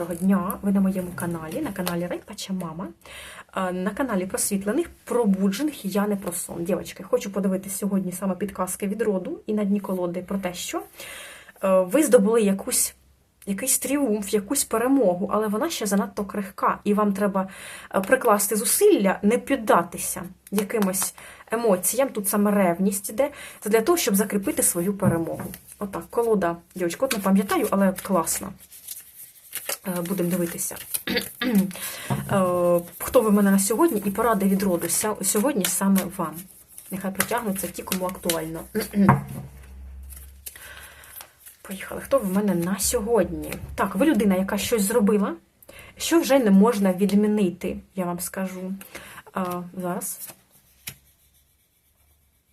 доброго дня! Ви на моєму каналі, на каналі Райпача Мама, на каналі просвітлених, пробуджених я не про сон. Дівчатки, хочу подивитися сьогодні саме підказки від роду і на дні колоди про те, що е, ви здобули якусь. Якийсь тріумф, якусь перемогу, але вона ще занадто крихка, і вам треба е, прикласти зусилля, не піддатися якимось емоціям. Тут саме ревність іде, для того, щоб закріпити свою перемогу. Отак, колода, дівчатка, от не пам'ятаю, але класна. Е, Будемо дивитися. Е, Хто ви мене на сьогодні і поради від роду сьогодні саме вам. Нехай притягнуться ті, кому актуально. Поїхали. Хто в мене на сьогодні? Так, ви людина, яка щось зробила, що вже не можна відмінити, я вам скажу. А, зараз.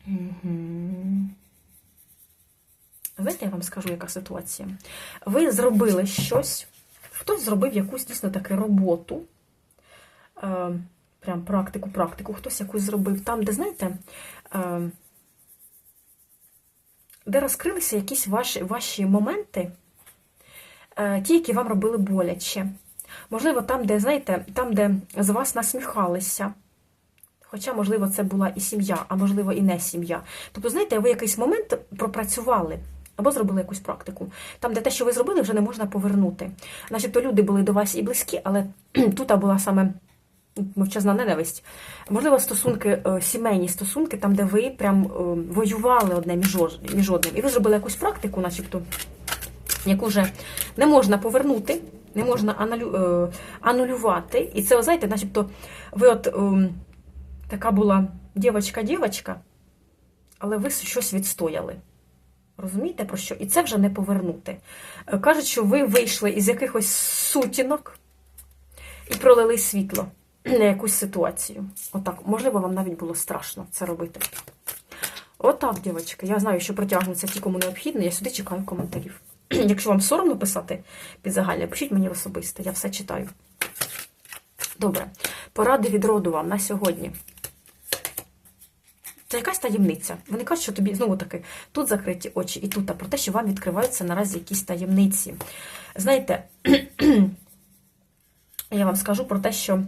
Мгм. Знаєте, я вам скажу, яка ситуація. Ви зробили щось, хтось зробив якусь дійсно таку роботу, е, прям практику, практику, хтось якусь зробив там, де, знаєте, е, де розкрилися якісь ваші, ваші моменти, е, ті, які вам робили боляче. Можливо, там, де, знаєте, там, де з вас насміхалися. Хоча, можливо, це була і сім'я, а можливо, і не сім'я. Тобто, знаєте, ви якийсь момент пропрацювали або зробили якусь практику. Там, де те, що ви зробили, вже не можна повернути. Начебто люди були до вас і близькі, але тут була саме мовчазна ненависть. Можливо, стосунки, е, сімейні стосунки, там, де ви прям е, воювали одне між одним. І ви зробили якусь практику, начебто, яку вже не можна повернути, не можна аналю, е, анулювати. І це, знаєте, начебто, ви от ем, така була дівчинка-дівчинка, але ви щось відстояли. Розумієте про що? І це вже не повернути. Е, Кажуть, що ви вийшли із якихось сутінок і пролили світло на якусь ситуацію. Отак. Можливо, вам навіть було страшно це робити. Отак, дівчатки. Я знаю, що протягнуться ті, кому необхідно. Я сюди чекаю коментарів. Якщо вам соромно писати під загальне, пишіть мені в особисте, я все читаю. Добре. Поради від роду вам на сьогодні. Це якась таємниця. Вони кажуть, що тобі знову таки тут закриті очі і тут, а про те, що вам відкриваються наразі якісь таємниці. Знаєте, я вам скажу про те, що, е,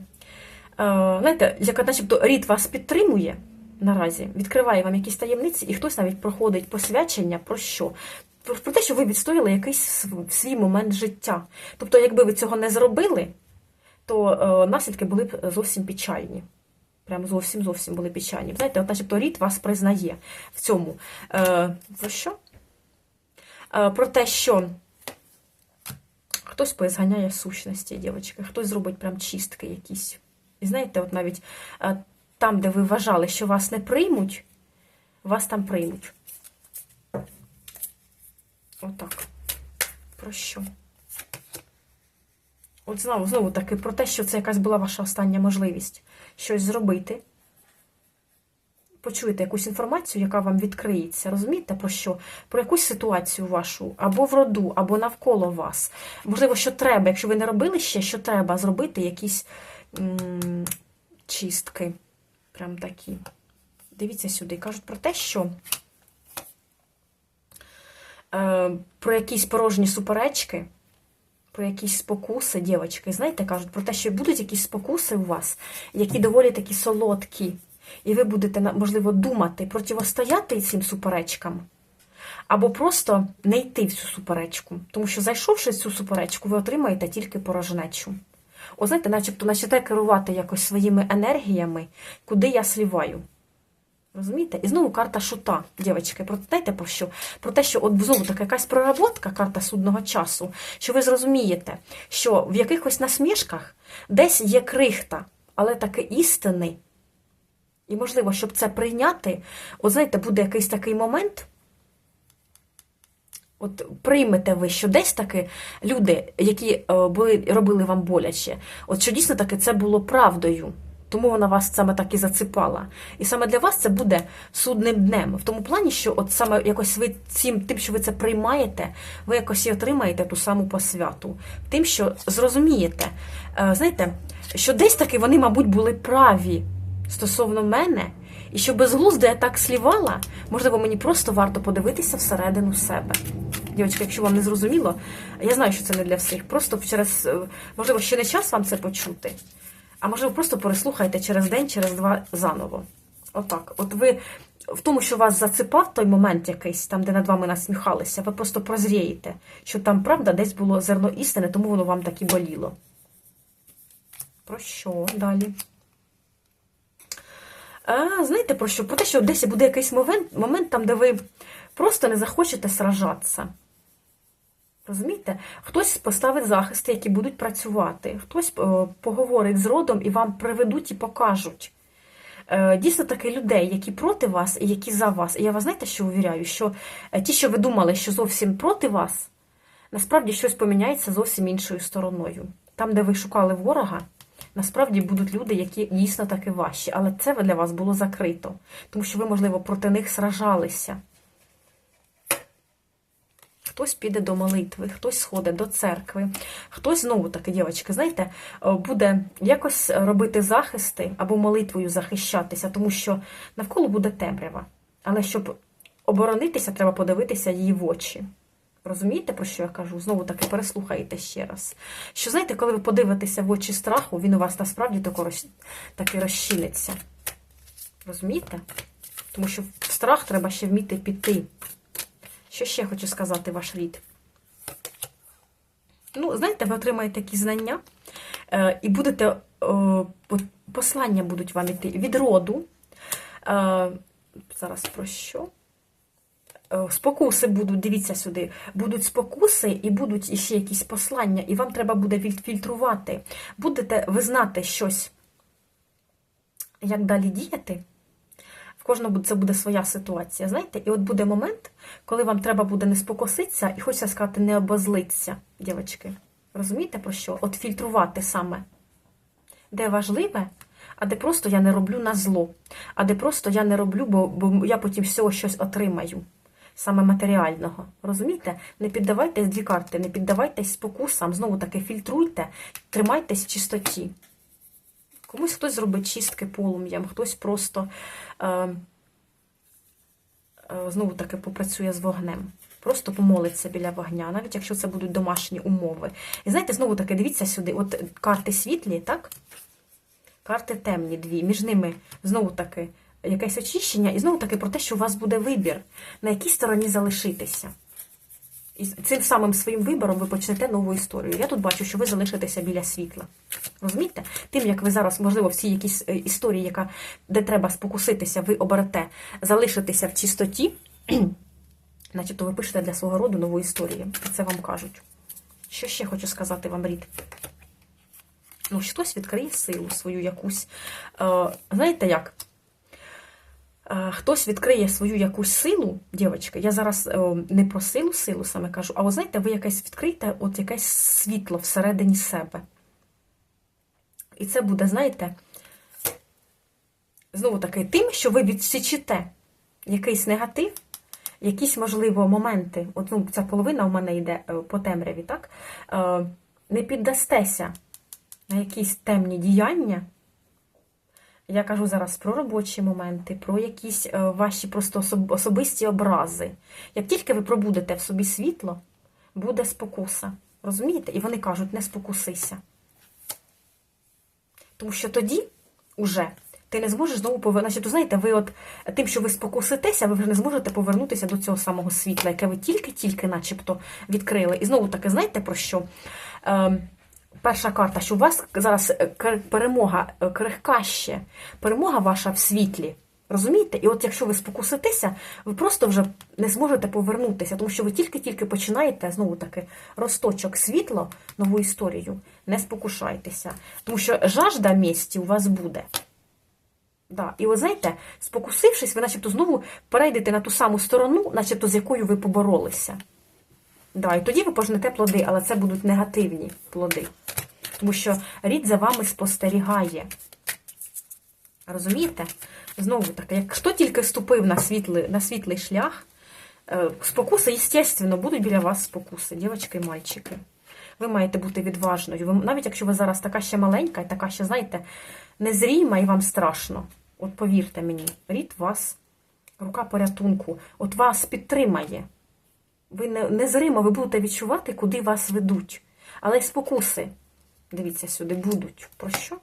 знаєте, як начебто рід вас підтримує наразі, відкриває вам якісь таємниці, і хтось навіть проходить посвячення про що? Про, те, що ви відстояли якийсь свій момент життя. Тобто, якби ви цього не зробили, то е, наслідки були б зовсім печальні. Прям зовсім зовсім були печальні. Знаєте, от начебто рід вас признає в цьому. Е, про що? Е, про те, що хтось поізганяє сущності, дівчатки, хтось зробить прям чистки якісь. І знаєте, от навіть е, там, де ви вважали, що вас не приймуть, вас там приймуть. Отак. Про що? От знову, знову таки, про те, що це якась була ваша остання можливість щось зробити. Почуєте якусь інформацію, яка вам відкриється. Розумієте, про що? Про якусь ситуацію вашу, або в роду, або навколо вас. Можливо, що треба, якщо ви не робили ще, що треба зробити якісь м- чистки. Прям такі. Дивіться сюди. Кажуть про те, що е, про якісь порожні суперечки, про якісь спокуси, дівчатки. Знаєте, кажуть про те, що будуть якісь спокуси у вас, які доволі такі солодкі. І ви будете, можливо, думати, противостояти цим суперечкам, або просто не йти в цю суперечку. Тому що, зайшовши в цю суперечку, ви отримаєте тільки порожнечу. О, знаєте, начебто почнете керувати якось своїми енергіями, куди я сліваю. Розумієте? І знову карта шута, дівчатки. Про знаєте про що? Про те, що от знову така якась проработка, карта судного часу, що ви зрозумієте, що в якихось насмішках десь є крихта, але таки істини. І можливо, щоб це прийняти, от знаєте, буде якийсь такий момент. От приймете ви, що десь таки люди, які е, були, робили вам боляче, от що дійсно таки це було правдою. Тому вона вас саме так і заципала. І саме для вас це буде судним днем. В тому плані, що от саме якось ви цим, тим, що ви це приймаєте, ви якось і отримаєте ту саму посвяту. Тим, що зрозумієте, е, знаєте, що десь таки вони, мабуть, були праві стосовно мене, і що безглуздо я так слівала, можливо, мені просто варто подивитися всередину себе. Дівчатки, якщо вам не зрозуміло, я знаю, що це не для всіх. Просто через, е, можливо, ще не час вам це почути, а можливо, просто переслухайте через день, через два заново. Отак. От ви в тому, що вас зацепав той момент якийсь, там, де над вами насміхалися, ви просто прозрієте, що там, правда, десь було зерно істини, тому воно вам так і боліло. Про що далі? А, Знаєте про що? Про те, що десь буде якийсь момент, момент там, де ви просто не захочете сражатися. Розумієте? Хтось поставить захисти, які будуть працювати, хтось е, поговорить з родом і вам приведуть і покажуть. Е, Дійсно таки людей, які проти вас і які за вас. І я вас знаєте, що увіряю, що е, ті, що ви думали, що зовсім проти вас, насправді щось поміняється зовсім іншою стороною. Там, де ви шукали ворога, насправді будуть люди, які дійсно таки ваші. Але це для вас було закрито, тому що ви, можливо, проти них сражалися. Хтось піде до молитви, хтось сходить до церкви, хтось знову таки, дівчатки, знаєте, е, буде якось робити захисти або молитвою захищатися, тому що навколо буде темрява. Але щоб оборонитися, треба подивитися її в очі. Розумієте, про що я кажу? Знову таки переслухайте ще раз. Що знаєте, коли ви подивитеся в очі страху, він у вас насправді таки розчиниться. Розумієте? Тому що в страх треба ще вміти піти. Що ще хочу сказати ваш рід? Ну, знаєте, ви отримаєте такі знання, е, і будете, е, послання будуть вам іти від роду. Е, зараз про що? Спокуси будуть, дивіться сюди, будуть спокуси і будуть ще якісь послання, і вам треба буде фільтрувати. Будете ви знати щось, як далі діяти кожного це буде своя ситуація. Знаєте, і от буде момент, коли вам треба буде не спокуситися і хочеться сказати, не обозлитися, дівчатки. Розумієте про що? От фільтрувати саме, де важливе, а де просто я не роблю на зло, а де просто я не роблю, бо, бо я потім всього щось отримаю. Саме матеріального. Розумієте? Не піддавайтесь дві карти, не піддавайтесь спокусам, знову таки фільтруйте, тримайтесь в чистоті. Комусь хтось зробить чистки полум'ям, хтось просто е, е, знову таки попрацює з вогнем. Просто помолиться біля вогня, навіть якщо це будуть домашні умови. І знаєте, знову таки, дивіться сюди: от карти світлі, так? Карти темні дві. Між ними знову таки якесь очищення, і знову таки про те, що у вас буде вибір, на якій стороні залишитися. І цим самим своїм вибором ви почнете нову історію. Я тут бачу, що ви залишитеся біля світла. Розумієте? Тим, як ви зараз, можливо, всі якісь е, історії, яка, де треба спокуситися, ви оберете залишитися в чистоті, начебто ви пишете для свого роду нову історію. Це вам кажуть. Що ще хочу сказати вам, рід? Ну, хтось відкриє силу свою якусь. Е, знаєте як? Хтось відкриє свою якусь силу, дівчатка, я зараз е, не про силу силу саме кажу, а ви знаєте, ви якесь відкриєте от якесь світло всередині себе. І це буде, знаєте, знову таки, тим, що ви відсічите якийсь негатив, якісь, можливо, моменти, от ну, ця половина у мене йде е, по темряві, так? Е, не піддастеся на якісь темні діяння. Я кажу зараз про робочі моменти, про якісь е, ваші просто особисті образи. Як тільки ви пробудете в собі світло, буде спокуса. Розумієте? І вони кажуть, не спокусися. Тому що тоді уже ти не зможеш знову повернутися. Значить, знаєте, ви от тим, що ви спокуситеся, ви вже не зможете повернутися до цього самого світла, яке ви тільки-тільки начебто відкрили. І знову таки, знаєте про що? Е, перша карта, що у вас зараз е, перемога е, крихка ще, перемога ваша в світлі. Розумієте? І от якщо ви спокуситеся, ви просто вже не зможете повернутися, тому що ви тільки-тільки починаєте, знову таки, росточок світло, нову історію, не спокушайтеся. Тому що жажда місті у вас буде. Да. І от знаєте, спокусившись, ви начебто знову перейдете на ту саму сторону, начебто з якою ви поборолися. Да, І тоді ви пожнете плоди, але це будуть негативні плоди. Тому що рід за вами спостерігає. Розумієте? Знову таки, як хто тільки вступив на світлий на світлий шлях, е, спокуси, звісно, будуть біля вас спокуси, дівчатки і мальчики. Ви маєте бути відважною. Ви, навіть якщо ви зараз така ще маленька і така ще, знаєте, незріма і вам страшно. От повірте мені, рід вас, рука порятунку, от вас підтримає. Ви не, незримо, ви будете відчувати, куди вас ведуть. Але й спокуси, дивіться сюди, будуть. Про що?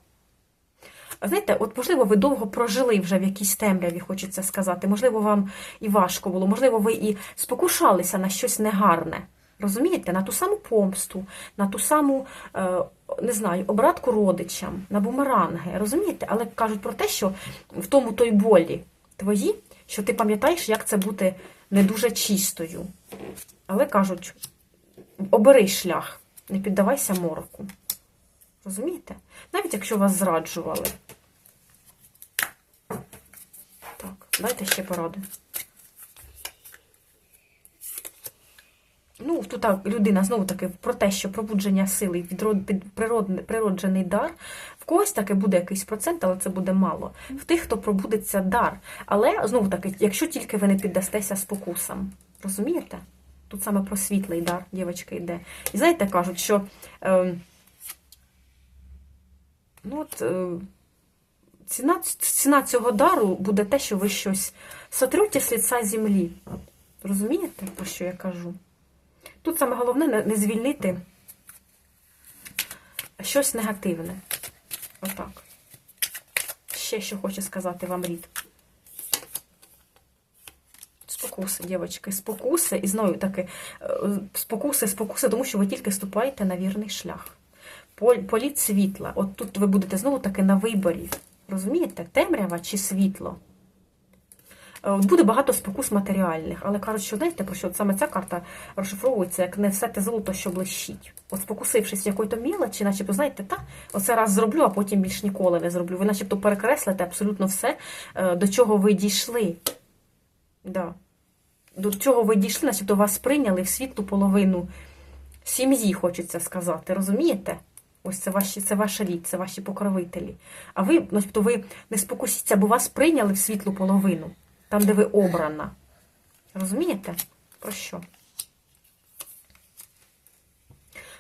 Знаєте, от, можливо, ви довго прожили вже в якійсь темряві, хочеться сказати. Можливо, вам і важко було, можливо, ви і спокушалися на щось негарне. Розумієте, на ту саму помсту, на ту саму, е, не знаю, обратку родичам, на бумеранги. Розумієте? Але кажуть про те, що в тому той болі твої, що ти пам'ятаєш, як це бути не дуже чистою. Але кажуть, обери шлях, не піддавайся мороку. Розумієте? Навіть якщо вас зраджували. Так, дайте ще пораду. Ну, тут людина знову таки про те, що пробудження сили, під- природжений дар. В когось таки буде якийсь процент, але це буде мало. В тих, хто пробудеться дар. Але знову таки, якщо тільки ви не піддастеся спокусам. Розумієте? Тут саме про світлий дар, дівчатки, йде. І знаєте, кажуть, що. Е, ну от, е, ціна, ціна цього дару буде те, що ви щось сотрете з лиця землі. Розумієте, про що я кажу? Тут саме головне не, не звільнити щось негативне. Отак. Ще що хоче сказати вам рід. Спокуси, дівчатки, спокуси. І знову таки, е, спокуси, спокуси, тому що ви тільки ступаєте на вірний шлях. Політ світла. От тут ви будете знову таки на виборі. Розумієте? Темрява чи світло? Е, Буде багато спокус матеріальних, але кажуть, що знаєте, про що саме ця карта розшифровується, як не все те золото, що блищить. От спокусившись якої-то мілочі, начебто, знаєте, та, оце раз зроблю, а потім більш ніколи не зроблю. Ви начебто перекреслите абсолютно все, е, до чого ви дійшли. Да. До чого ви дійшли, начебто вас прийняли в світлу половину сім'ї, хочеться сказати. Розумієте? Ось це ваші, це ваш рід, це ваші покровителі. А ви, начебто, ви не спокусіться, бо вас прийняли в світлу половину, там, де ви обрана. Розумієте? Про що?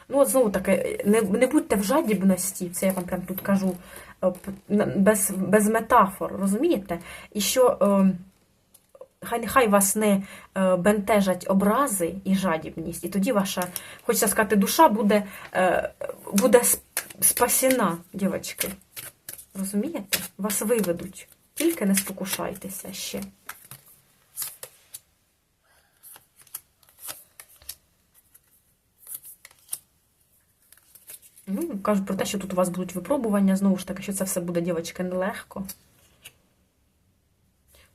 Ну, от знову таки, не, не будьте в жадібності, це я вам прям тут кажу, е, без, без метафор, розумієте? І що е, хай нехай вас не е, бентежать образи і жадібність, і тоді ваша, хочеться сказати, душа буде, е, буде сп- спасена, дівчатки. Розумієте? Вас виведуть. Тільки не спокушайтеся ще. Ну, кажуть про те, що тут у вас будуть випробування, знову ж таки, що це все буде, дівчатки, нелегко.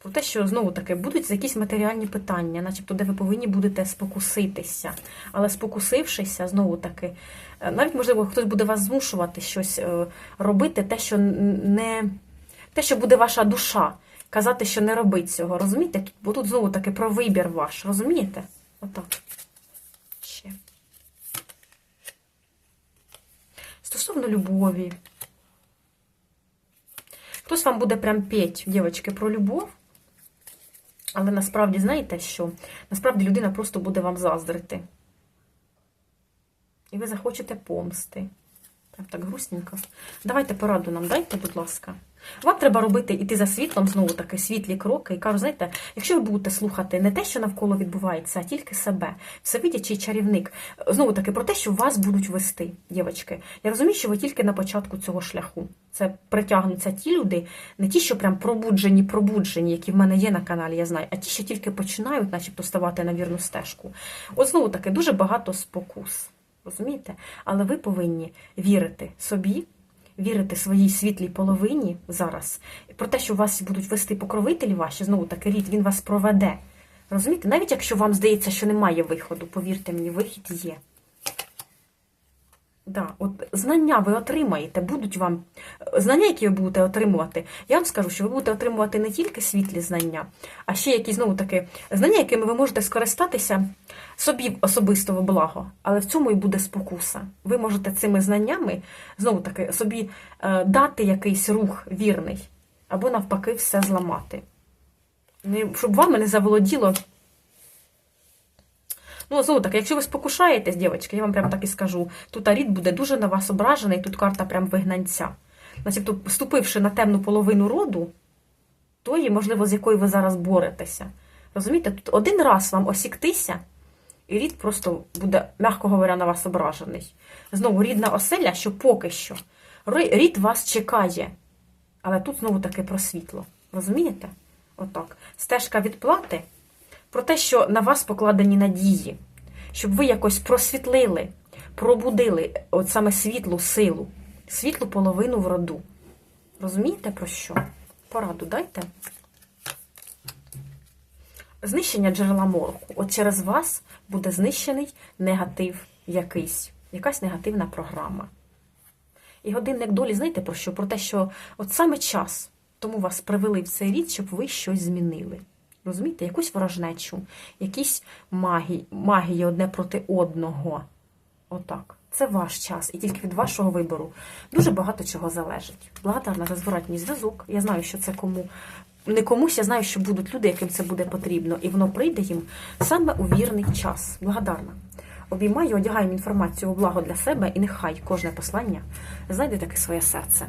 Про те, що знову таки будуть якісь матеріальні питання, начебто, де ви повинні будете спокуситися. Але спокусившися, знову таки, е, навіть, можливо, хтось буде вас змушувати щось е, робити, те, що не те, що буде ваша душа, казати, що не робить цього. Розумієте? Бо тут знову таки про вибір ваш, розумієте? Отак. Ще. Стосовно любові. Хтось вам буде прям петь, дівчатки, про любов. Але насправді, знаєте що? Насправді людина просто буде вам заздрити. І ви захочете помсти. Прям так грустненько. Давайте пораду нам дайте, будь ласка. Вам треба робити іти за світлом, знову таки, світлі кроки. І кажу, знаєте, якщо ви будете слухати не те, що навколо відбувається, а тільки себе, всевидячий чарівник, знову таки про те, що вас будуть вести, дівчатки. Я розумію, що ви тільки на початку цього шляху. Це притягнуться ті люди, не ті, що прям пробуджені, пробуджені, які в мене є на каналі, я знаю, а ті, що тільки починають, начебто, ставати на вірну стежку. От знову таки, дуже багато спокус. Розумієте? Але ви повинні вірити собі, вірити своїй світлій половині зараз. Про те, що вас будуть вести покровителі ваші, знову таки рід, він вас проведе. Розумієте? Навіть якщо вам здається, що немає виходу, повірте мені, вихід є. Да, от знання ви отримаєте, будуть вам знання, які ви будете отримувати. Я вам скажу, що ви будете отримувати не тільки світлі знання, а ще якісь знову таки знання, якими ви можете скористатися собі особисто в благо, але в цьому і буде спокуса. Ви можете цими знаннями знову таки собі е, дати якийсь рух вірний, або навпаки, все зламати. Щоб вами не заволоділо. Ну, знову таки, якщо ви спокушаєтесь, дівчатки, я вам прямо так і скажу, тут Арід буде дуже на вас ображений, тут карта прям вигнанця. Значить, вступивши на темну половину роду, тої, можливо, з якою ви зараз боретеся. Розумієте, тут один раз вам осіктися, І рід просто буде, м'яко говоря, на вас ображений. Знову рідна оселя, що поки що. Рід вас чекає. Але тут знову таки про світло. Розумієте? Отак. Стежка відплати про те, що на вас покладені надії, щоб ви якось просвітлили, пробудили от саме світлу силу, світлу половину в роду. Розумієте про що? Пораду дайте. Знищення джерела морку. От через вас буде знищений негатив якийсь, якась негативна програма. І годинник долі, знаєте про що? Про те, що от саме час тому вас привели в цей рід, щоб ви щось змінили. Розумієте, якусь ворожнечу, якісь магії, магії одне проти одного. Отак. Це ваш час, і тільки від вашого вибору дуже багато чого залежить. Благодарна за зворотній зв'язок. Я знаю, що це кому не комусь, я знаю, що будуть люди, яким це буде потрібно, і воно прийде їм саме у вірний час. Благодарна. Обіймаю, одягаємо інформацію у благо для себе, і нехай кожне послання знайде таке своє серце.